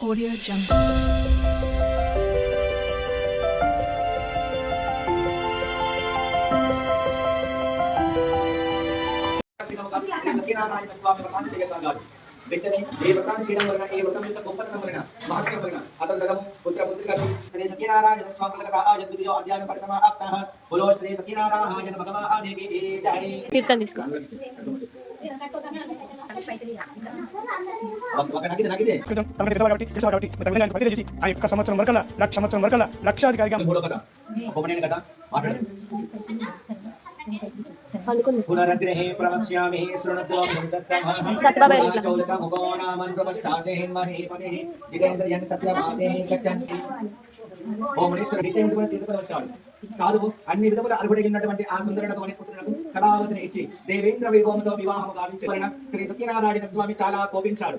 Audio Jump. స్వామి వ్రతాన్ని చేయసాగాడు వెంటనే ఏ వ్రతాన్ని చేయడం వలన ఏ వ్రతం యొక్క గొప్పతనం వలన మహత్యం పుత్ర పుత్రికలు శ్రీ సత్యనారాయణ అధ్యాయం పరిసమాప్త బులో శ్రీ సత్యనారాయణ భగవాదేవి తీర్థం తీసుకో సంవత్సరం వరకల్లా లక్ష సంవత్సరం వరకల్లా లక్షాధికారిగా మూడో మాట్లాడు పునరగ్రహే ప్రవక్ష్యామి శృణుత్వం ముఖోనామన్ ప్రవస్తాసేన్మహే పదే జితేంద్రయన్ సత్యమాతే చచ్చంతి. తీసుకుని వచ్చాడు? సాధువు అన్ని విధముల అర్హుడైనటువంటి ఆ సుందరుడకు అనే పుత్రులకు కళావతిని ఇచ్చి దేవేంద్ర వైభవంతో వివాహము గావించిన శ్రీ సత్యనారాయణ స్వామి చాలా కోపించాడు.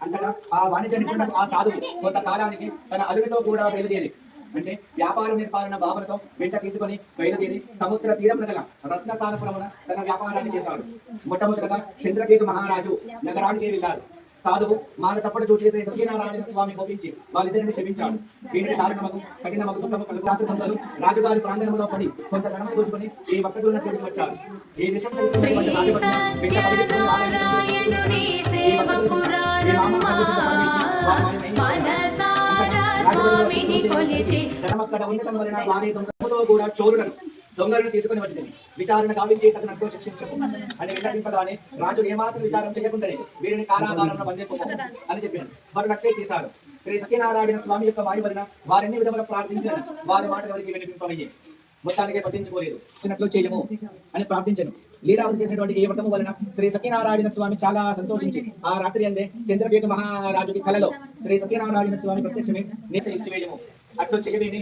అంతటా ఆ వాణిజ్య ఆ సాధువు కొంతకాలానికి తన అలుగుతో కూడా బయలుదేరి అంటే వ్యాపార నిర్పాలన భావనతో వెంట తీసుకొని బయలుదేరి సముద్ర తీరం గల రత్నసానపురమున తన వ్యాపారాన్ని చేశాడు. మొట్టమొదటగా చంద్రకేతు మహారాజు నగరానికి వెళ్ళారు సాధువు మాట తప్పడు చోటు చేసే సత్యనారాయణ స్వామి కోపించి వాళ్ళిద్దరిని శపించాడు వీడిని దారుణమగు కఠినమగు దుఃఖము కలుగు రాత్రి కొందరు రాజుగారి ప్రాంగణంలో పడి కొంత ధనము దోచుకొని ఈ భక్తులను చోటుకు వచ్చారు ఈ విషయం ఉండటం వలన వారి దొంగతో కూడా చోరులను దొంగలను తీసుకుని వచ్చింది. విచారణ గావించి తగినట్టు శిక్షించు అని విన్నటింపగానే రాజు ఏమాత్రం విచారం చేయకుండానే వీరిని కారాగారంలో బంధింపు అని చెప్పాను వారు అట్లే చేశారు శ్రీ సత్యనారాయణ స్వామి యొక్క వాణి వలన వారిని విధముల ప్రార్థించారు వారి మాట ఎవరికి వినిపింపమయ్యే మొత్తానికి పట్టించుకోలేదు. చిన్నట్లు చేయము అని ప్రార్థించను. లీలావతి చేసినటువంటి ఈ వ్రతము వలన శ్రీ సత్యనారాయణ స్వామి చాలా సంతోషించి ఆ రాత్రి అందే చంద్రకేతు మహారాజుకి కలలో శ్రీ సత్యనారాయణ స్వామి ప్రత్యక్షమే నేత ఇచ్చివేయము. అట్లు చేయవేని